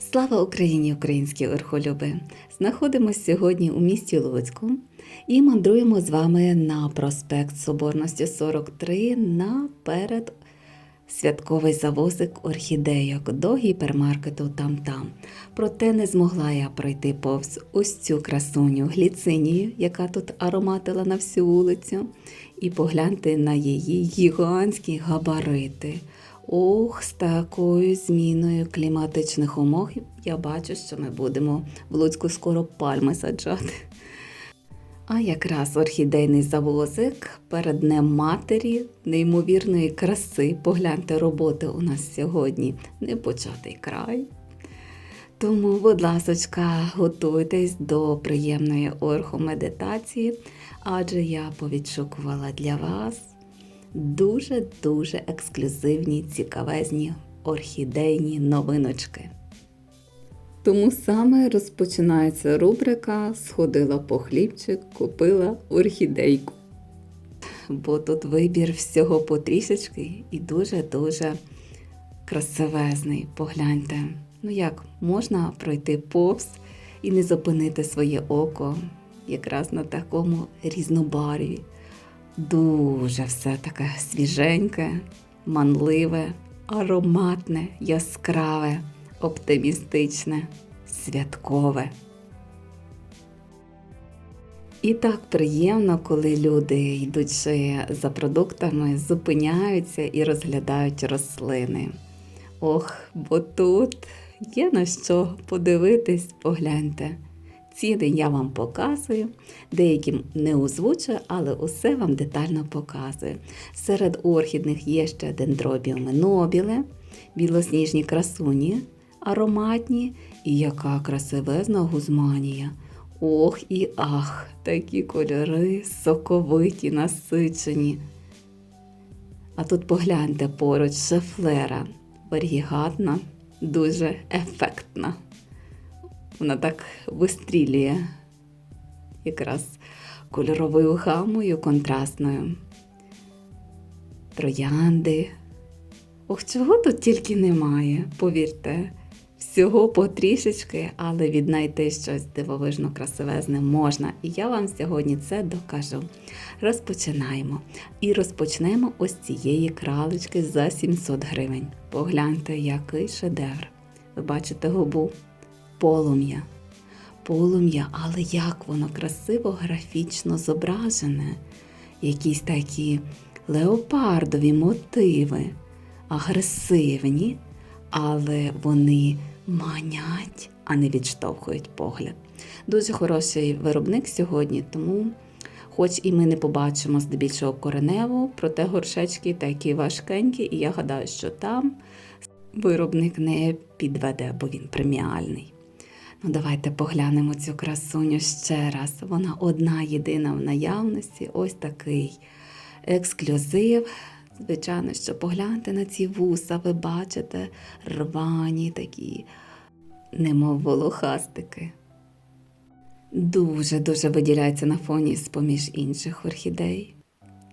Слава Україні, українські орхолюби! Знаходимося сьогодні у місті Луцьку і мандруємо з вами на проспект Соборності 43 на перед святковий завозик орхідейок до гіпермаркету там-там. Проте не змогла я пройти повз ось цю красуню гліцинію, яка тут ароматила на всю вулицю, і погляньте на її гігантські габарити. Ох, з такою зміною кліматичних умов я бачу, що ми будемо в Луцьку скоро пальми саджати. А якраз орхідейний завозик перед Днем матері, неймовірної краси. Погляньте, роботи у нас сьогодні непочатий край. Тому, будь ласочка, готуйтесь до приємної орхомедитації, адже я повідшукувала для вас дуже-дуже ексклюзивні, цікавезні орхідейні новиночки. Тому саме розпочинається рубрика Сходила по хлібчик, купила орхідейку. Бо тут вибір всього потрішечки і дуже-дуже красивезний. Погляньте. Ну як можна пройти повз і не зупинити своє око якраз на такому різнобарві. Дуже все таке свіженьке, манливе, ароматне, яскраве, оптимістичне, святкове. І так приємно, коли люди, йдучи за продуктами, зупиняються і розглядають рослини. Ох, бо тут є на що подивитись, погляньте. Ціни я вам показую, деякі не озвучую, але усе вам детально показую. Серед орхідних є ще дендробіуми нобіле, білосніжні красуні, ароматні і яка красивезна гузманія. Ох і ах, такі кольори соковиті, насичені. А тут погляньте поруч шефлера, варігатна, дуже ефектна. Вона так вистрілює якраз кольоровою гамою контрастною. Троянди. Ох, чого тут тільки немає, повірте. Всього потрішечки, але віднайти щось дивовижно красивезне можна. І я вам сьогодні це докажу. Розпочинаємо. І розпочнемо ось цієї кралечки за 700 гривень. Погляньте, який шедевр. Ви бачите губу? Полум'я. Полум'я, але як воно красиво графічно зображене. Якісь такі леопардові мотиви, агресивні, але вони манять, а не відштовхують погляд. Дуже хороший виробник сьогодні, тому, хоч і ми не побачимо здебільшого кореневу, проте горшечки такі важкенькі, і я гадаю, що там виробник не підведе, бо він преміальний. Ну, давайте поглянемо цю красуню ще раз. Вона одна єдина в наявності. Ось такий ексклюзив. Звичайно, що погляньте на ці вуса, ви бачите рвані такі, немов волохастики. Дуже-дуже виділяється на фоні з-поміж інших орхідей.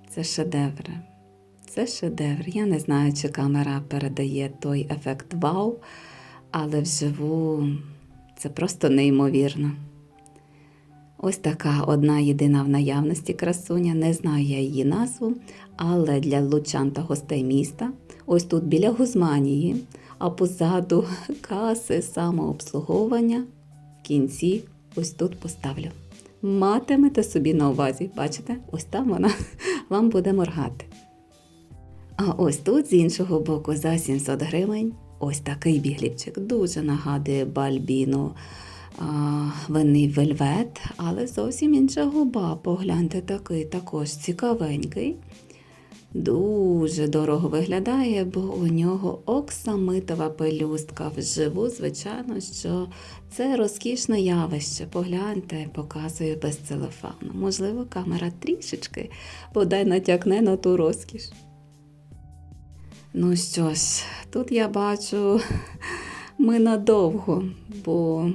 Це шедевр. Це шедевр. Я не знаю, чи камера передає той ефект вау, але вживу. Це просто неймовірно. Ось така одна єдина в наявності красуня, не знаю я її назву, але для лучан та гостей міста, ось тут біля Гузманії, а позаду каси самообслуговування в кінці ось тут поставлю. Матимете собі на увазі, бачите, ось там вона вам буде моргати. А ось тут з іншого боку за 700 гривень Ось такий біглівчик дуже нагадує бальбіну винний вельвет, але зовсім інша губа. Погляньте, такий також цікавенький. Дуже дорого виглядає, бо у нього оксамитова пелюстка. Вживу, звичайно, що це розкішне явище. Погляньте, показую без целофану. Можливо, камера трішечки бодай натякне на ту розкіш. Ну що ж, тут я бачу ми надовго, бо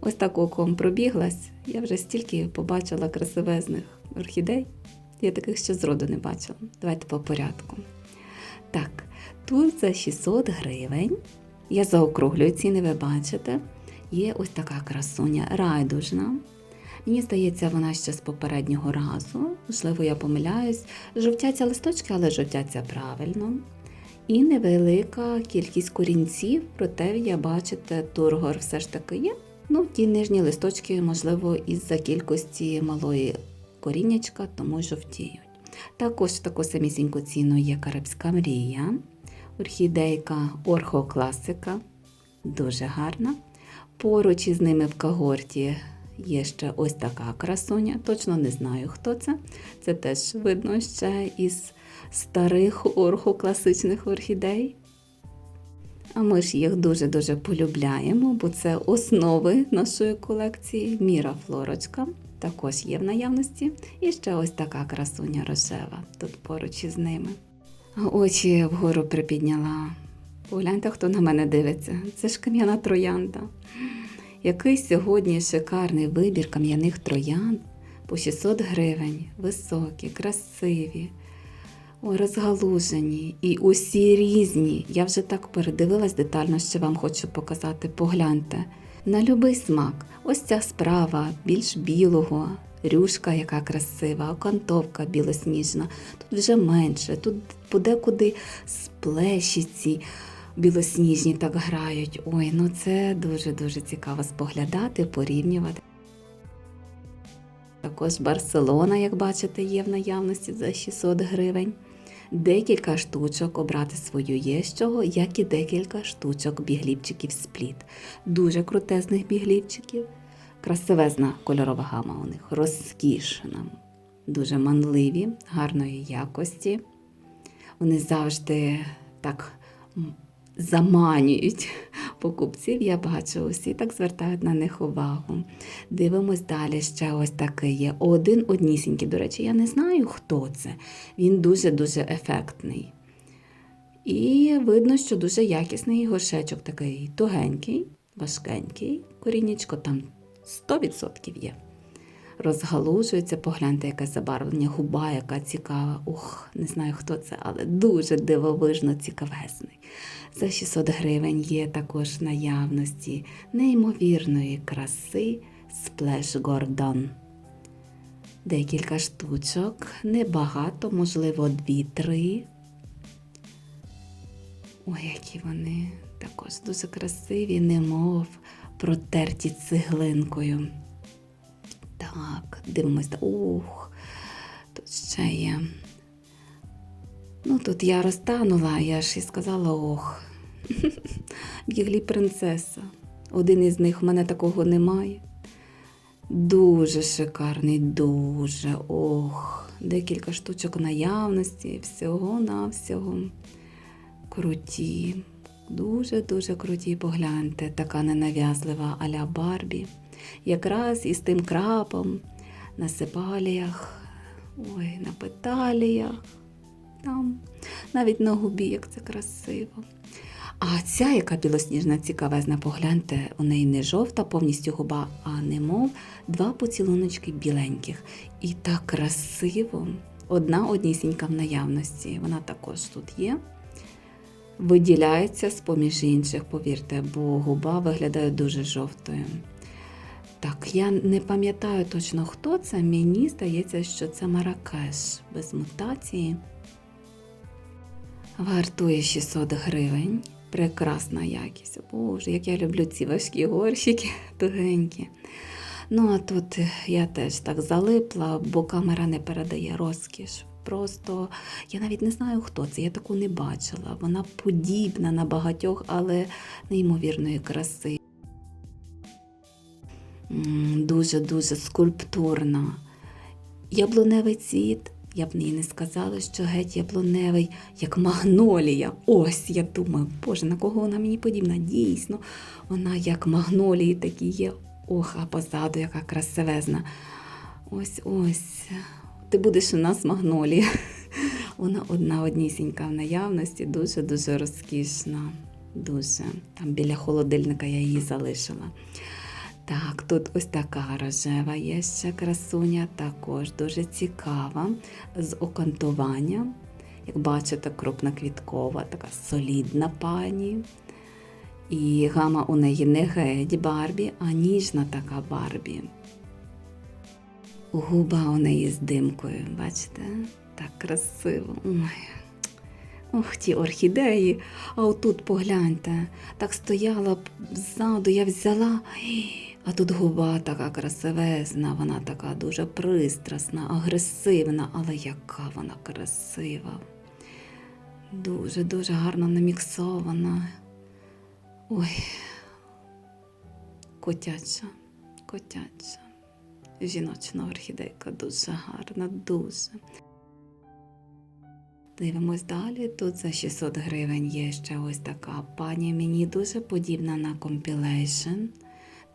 ось так оком пробіглась. Я вже стільки побачила красивезних орхідей. Я таких ще зроду не бачила. Давайте по порядку. Так, тут за 600 гривень Я заокруглюю ціни, ви бачите. Є ось така красуня райдужна. Мені здається, вона ще з попереднього разу. Можливо, я помиляюсь. Жовтяться листочки, але жовтяться правильно. І невелика кількість корінців, проте я бачите, тургор все ж таки є. Ну, ті нижні листочки, можливо, із-за кількості малої коріннячка, тому жовтіють. Також таку самісіньку ціну є карибська мрія, орхідейка орхокласика, дуже гарна. Поруч із ними в когорті є ще ось така красуня. Точно не знаю, хто це. Це теж видно ще із старих орхокласичних орхідей. А ми ж їх дуже-дуже полюбляємо, бо це основи нашої колекції. Міра флорочка також є в наявності. І ще ось така красуня рожева тут поруч із ними. Очі вгору припідняла. Погляньте, хто на мене дивиться. Це ж кам'яна троянда. Який сьогодні шикарний вибір кам'яних троянд по 600 гривень, високі, красиві, ой, розгалужені і усі різні. Я вже так передивилась детально, що вам хочу показати. Погляньте. На любий смак. Ось ця справа більш білого, рюшка, яка красива, окантовка білосніжна. Тут вже менше, тут подекуди сплешіці білосніжні так грають. Ой, ну це дуже-дуже цікаво споглядати, порівнювати. Також Барселона, як бачите, є в наявності за 600 гривень. Декілька штучок обрати свою є з як і декілька штучок біглівчиків спліт. Дуже крутезних біглівчиків. Красивезна кольорова гама у них, розкішна, дуже манливі, гарної якості. Вони завжди так заманюють покупців. Я бачу, усі так звертають на них увагу. Дивимось далі. Ще ось такий є. Один однісінький. До речі, я не знаю, хто це. Він дуже-дуже ефектний. І видно, що дуже якісний горшечок такий тугенький, важкенький. Корінечко там 100% є. Розгалужується, погляньте, яке забарвлення, губа, яка цікава. Ух, не знаю, хто це, але дуже дивовижно цікавезний. За 600 гривень є також наявності неймовірної краси Сплеш Гордон. Декілька штучок, небагато, можливо, дві-три. Ой, які вони також дуже красиві, немов протерті цеглинкою. Так, дивимося. Ух, тут ще є. Ну, тут я розтанула, я ж і сказала ох. Біглі принцеса. Один із них в мене такого немає. Дуже шикарний, дуже. Ох, декілька штучок наявності, всього-навсього. Круті. Дуже-дуже круті, погляньте, така ненав'язлива аля Барбі. Якраз із тим крапом на сепаліях, ой, на петаліях, там, навіть на губі, як це красиво. А ця, яка білосніжна, цікавезна, погляньте, у неї не жовта повністю губа, а немов два поцілуночки біленьких. І так красиво. Одна однісінька в наявності. Вона також тут є. Виділяється з поміж інших, повірте, бо губа виглядає дуже жовтою. Так, я не пам'ятаю точно, хто це. Мені здається, що це Маракеш без мутації. Вартує 600 гривень. Прекрасна якість. Боже, як я люблю ці важкі горщики тугенькі. Ну, а тут я теж так залипла, бо камера не передає розкіш. Просто я навіть не знаю, хто це. Я таку не бачила. Вона подібна на багатьох, але неймовірної краси. Дуже-дуже скульптурна. Яблуневий цвіт. Я б їй не сказала, що геть яблуневий, як магнолія. Ось я думаю, боже, на кого вона мені подібна? Дійсно, вона як магнолії такі є. Ох, а позаду яка красивезна. Ось ось. Ти будеш у нас магнолія. Вона одна однісінька в наявності, дуже-дуже розкішна. Дуже. Там біля холодильника я її залишила. Так, тут ось така рожева є ще красуня, також дуже цікава, з окантуванням. Як бачите, крупноквіткова, така солідна пані. І гама у неї не геть Барбі, а ніжна така Барбі. Губа у неї з димкою, бачите? Так красиво. Ой. Ох, ті орхідеї. А отут погляньте, так стояла ззаду, я взяла. А тут губа така красивезна, вона така дуже пристрасна, агресивна, але яка вона красива. Дуже-дуже гарно наміксована. Ой, котяча, котяча. Жіночна орхідейка дуже гарна, дуже. Дивимось далі. Тут за 600 гривень є ще ось така пані. Мені дуже подібна на Compilation.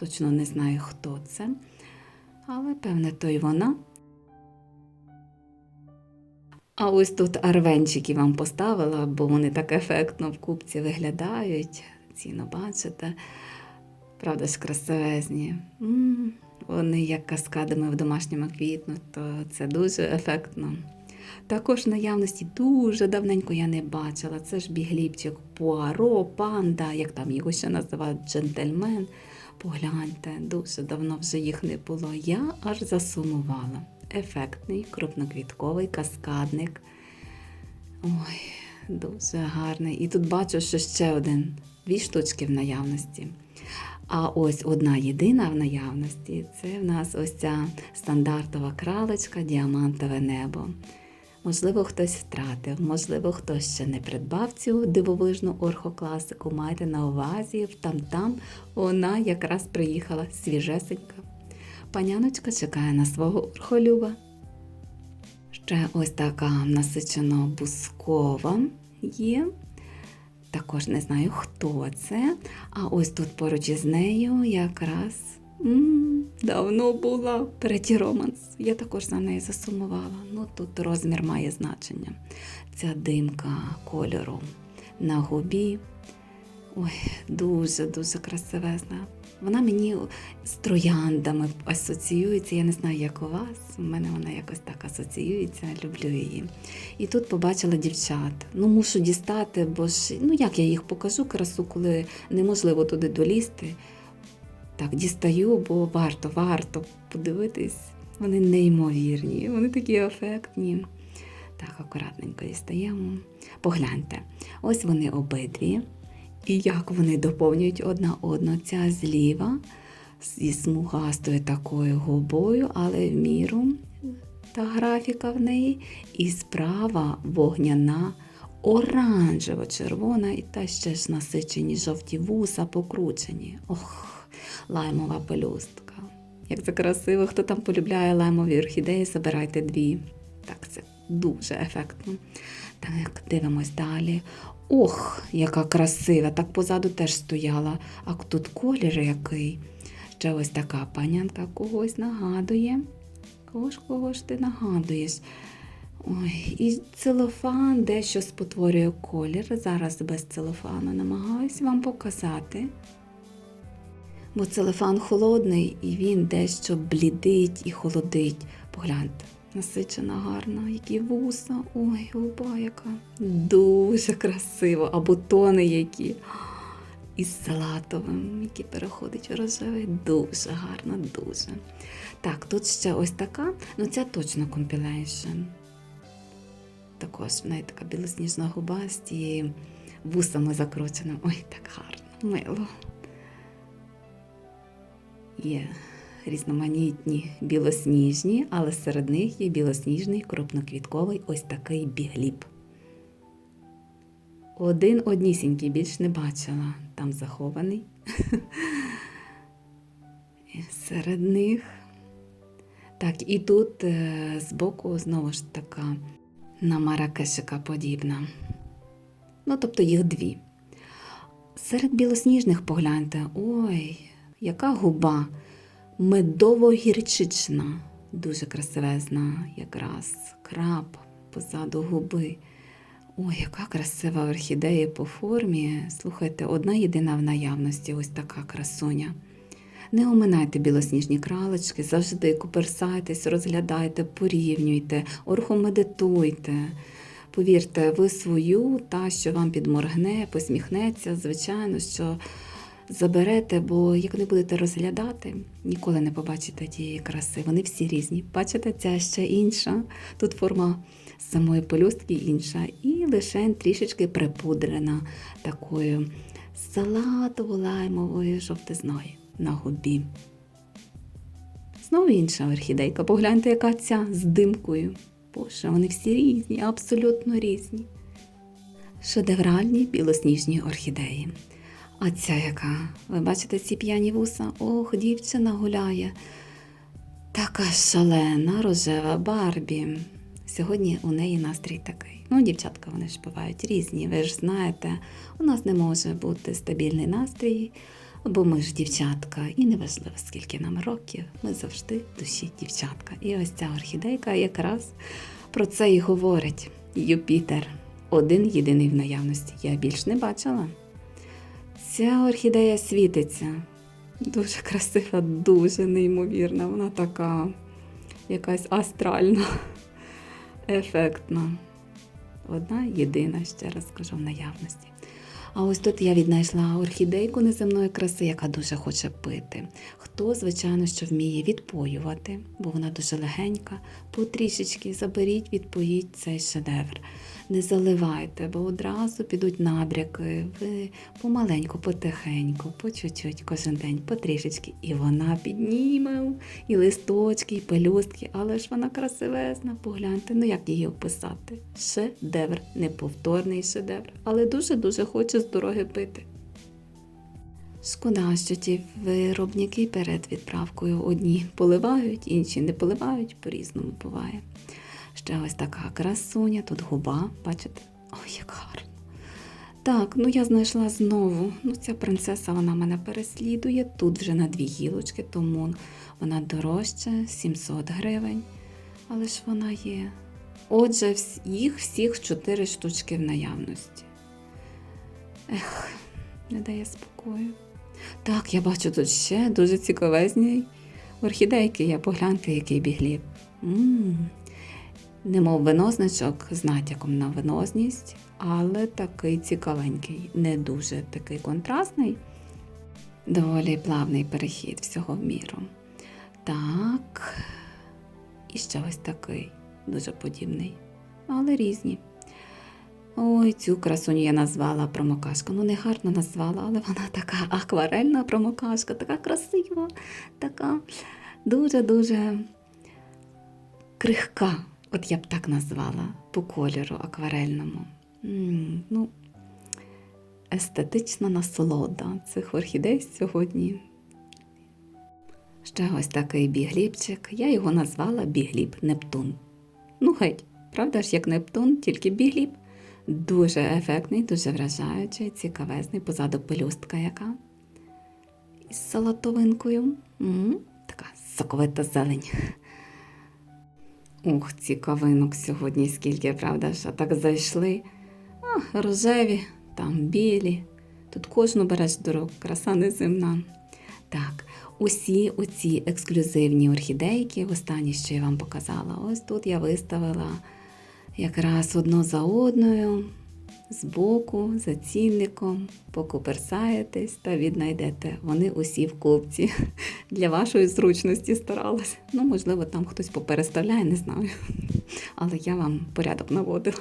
Точно не знаю, хто це. Але певне, то й вона. А ось тут арвенчики вам поставила, бо вони так ефектно в купці виглядають. Ціну бачите. Правда ж красивезні. М, Вони як каскадами в домашньому квітнуть, то це дуже ефектно. Також наявності дуже давненько я не бачила. Це ж бігліпчик Пуаро, панда, як там його ще називають джентльмен. Погляньте, дуже давно вже їх не було. Я аж засумувала. Ефектний, крупноквітковий каскадник. Ой, дуже гарний. І тут бачу, що ще один, дві штучки в наявності. А ось одна єдина в наявності це в нас ось ця стандартова кралечка, діамантове небо. Можливо, хтось втратив, можливо, хтось ще не придбав цю дивовижну орхокласику. Майте на увазі, там-там вона якраз приїхала свіжесенька. Паняночка чекає на свого орхолюба. Ще ось така насичено бускова є. Також не знаю, хто це. А ось тут поруч із нею якраз давно була Преті Романс. Я також за нею засумувала. Ну тут розмір має значення. Ця димка кольору на губі. Ой, дуже-дуже красивезна. Вона мені з трояндами асоціюється. Я не знаю, як у вас. У мене вона якось так асоціюється, люблю її. І тут побачила дівчат. Ну, мушу дістати, бо ж ну як я їх покажу красу, коли неможливо туди долізти. Так, дістаю, бо варто, варто подивитись. Вони неймовірні, вони такі ефектні. Так, акуратненько дістаємо. Погляньте, ось вони обидві. І як вони доповнюють одна одну. Ця зліва зі смугастою такою губою, але в міру та графіка в неї. І справа вогняна, оранжево-червона, і та ще ж насичені жовті вуса покручені. Ох, лаймова пелюстка. Як це красиво, хто там полюбляє лаймові орхідеї, забирайте дві. Так, це дуже ефектно. Так, дивимось далі. Ох, яка красива! Так позаду теж стояла. А тут колір який. Ще ось така панянка когось нагадує. Кого ж кого ж ти нагадуєш? Ой, і целофан дещо спотворює колір. Зараз без целофану намагаюсь вам показати. Бо целофан холодний і він дещо блідить і холодить. Погляньте, насичена гарна, які вуса. Ой, губа яка. Дуже красиво, а бутони які. Із салатовим, який переходить у рожевий. Дуже гарно, дуже. Так, тут ще ось така, ну ця точно компілейшн. Також в неї така білосніжна губа з тією вусами закрученими. Ой, так гарно, мило. Є різноманітні білосніжні, але серед них є білосніжний крупноквітковий ось такий бігліб. Один однісінький більш не бачила, там захований. Серед них. Так, і тут е, збоку знову ж така на маракешика подібна. Ну, тобто їх дві. Серед білосніжних погляньте, ой, яка губа медово-гірчична, дуже красивезна, якраз краб позаду губи. Ой, яка красива орхідея по формі. Слухайте, одна єдина в наявності, ось така красуня. Не оминайте білосніжні кралечки, завжди куперсайтесь, розглядайте, порівнюйте, орхомедитуйте. Повірте, ви свою, та, що вам підморгне, посміхнеться, звичайно, що заберете, бо як не будете розглядати, ніколи не побачите тієї краси. Вони всі різні. Бачите, ця ще інша. Тут форма самої пелюстки інша, і лише трішечки припудрена такою салатово-лаймовою жовтизною на губі. Знову інша орхідейка. Погляньте, яка ця з димкою. Боже, вони всі різні, абсолютно різні. Шедевральні білосніжні орхідеї. А ця яка? Ви бачите ці п'яні вуса? Ох, дівчина гуляє. Така шалена рожева Барбі. Сьогодні у неї настрій такий. Ну, дівчатка, вони ж бувають різні. Ви ж знаєте, у нас не може бути стабільний настрій, бо ми ж дівчатка, і неважливо, скільки нам років, ми завжди душі дівчатка. І ось ця орхідейка якраз про це і говорить. Юпітер. Один єдиний в наявності. Я більш не бачила. Ця орхідея світиться. Дуже красива, дуже неймовірна. Вона така якась астральна, ефектна. Одна єдина, ще раз скажу, в наявності. А ось тут я віднайшла орхідейку неземної краси, яка дуже хоче пити. Хто, звичайно, що вміє відпоювати, бо вона дуже легенька, потрішечки заберіть, відпоїть цей шедевр. Не заливайте, бо одразу підуть набряки. Ви помаленьку, потихеньку, по чуть-чуть, кожен день, потрішечки. І вона підніме і листочки, і пелюстки, але ж вона красивезна. Погляньте, ну як її описати? Шедевр, неповторний шедевр, але дуже-дуже хоче з дороги пити. Шкода, що ті виробники перед відправкою одні поливають, інші не поливають, по-різному буває. Ще ось така красуня, тут губа, бачите? Ой, як гарно. Так, ну я знайшла знову. Ну, ця принцеса вона мене переслідує. Тут вже на дві гілочки, тому вона дорожча, 700 гривень. Але ж вона є. Отже, їх всіх чотири штучки в наявності. Ех, не дає спокою. Так, я бачу тут ще дуже цікавезні орхідейки. Я погляньте, який бігліб. м Немов винозначок з натяком на винозність, але такий цікавенький, не дуже такий контрастний, доволі плавний перехід всього в міру. Так, і ще ось такий, дуже подібний, але різні. Ой, цю красуню я назвала промокашка. Ну, не гарно назвала, але вона така акварельна промокашка, така красива, така дуже-дуже крихка. От я б так назвала по кольору акварельному. м ну, естетична насолода цих орхідей сьогодні. Ще ось такий бігліпчик. Я його назвала бігліп Нептун. Ну, геть, правда ж, як Нептун, тільки бігліп. Дуже ефектний, дуже вражаючий, цікавезний, позаду пелюстка яка. Із салатовинкою. м така соковита зелень. Ух, цікавинок сьогодні скільки, правда ж? А так зайшли. А, рожеві, там білі. Тут кожну береш дорог, краса неземна. Так, усі оці ексклюзивні орхідейки, останні, що я вам показала, ось тут я виставила якраз одну за одною, збоку, за цінником, покуперсаєтесь та віднайдете. Вони усі в купці. Для вашої зручності старалась. Ну, можливо, там хтось попереставляє, не знаю. Але я вам порядок наводила.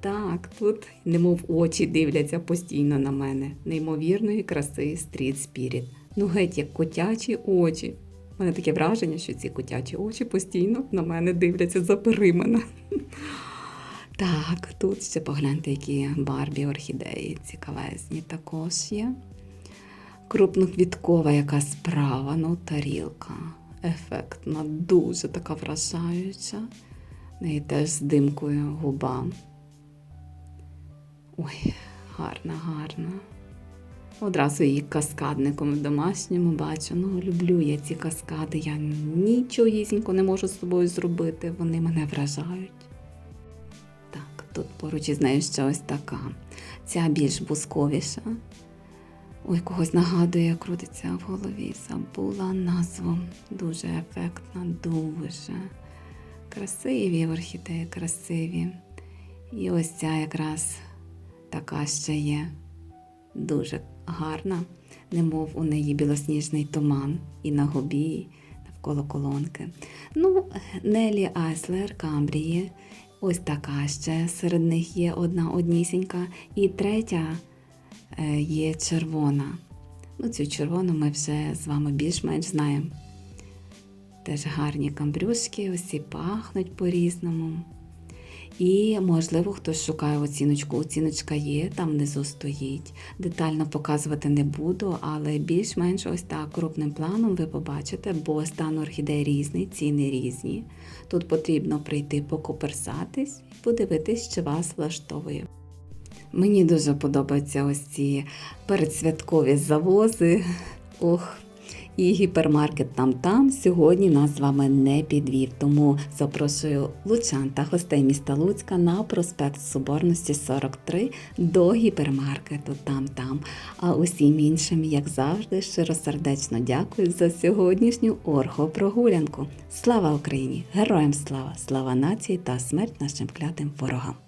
Так, тут немов очі дивляться постійно на мене. Неймовірної краси стріт спіріт. Ну, геть, як котячі очі. У мене таке враження, що ці котячі очі постійно на мене дивляться за перимена. Так, тут ще погляньте, які барбі орхідеї цікавезні також є. Крупноквіткова яка справа, ну тарілка. Ефектна, дуже така вражаюча. Неї теж з димкою губа. Ой, гарна, гарна. Одразу її каскадником в домашньому бачу. Ну, люблю я ці каскади. Я нічогісінько не можу з собою зробити. Вони мене вражають. Тут поруч із нею ще ось така. Ця більш бусковіша. Ой, когось нагадує, крутиться в голові. Забула назву. Дуже ефектна, дуже. Красиві орхідеї, красиві. І ось ця якраз така ще є дуже гарна, немов у неї білосніжний туман і на губі, навколо колонки. Ну, Нелі Айслер Камбрії. Ось така ще серед них є одна однісінька. І третя е, є червона. Ну, цю червону ми вже з вами більш-менш знаємо. Теж гарні камбрюшки, усі пахнуть по-різному. І, можливо, хтось шукає оціночку. Оціночка є, там внизу стоїть. Детально показувати не буду, але більш-менш ось так крупним планом ви побачите, бо стан орхідей різний, ціни різні. Тут потрібно прийти покоперсатись і подивитись, чи вас влаштовує. Мені дуже подобаються ось ці передсвяткові завози. Ох, і гіпермаркет там там сьогодні нас з вами не підвів. Тому запрошую лучан та гостей міста Луцька на проспект Соборності 43 до гіпермаркету там там. А усім іншим, як завжди, щиросердечно дякую за сьогоднішню орхопрогулянку. Слава Україні! Героям слава! Слава нації та смерть нашим клятим ворогам!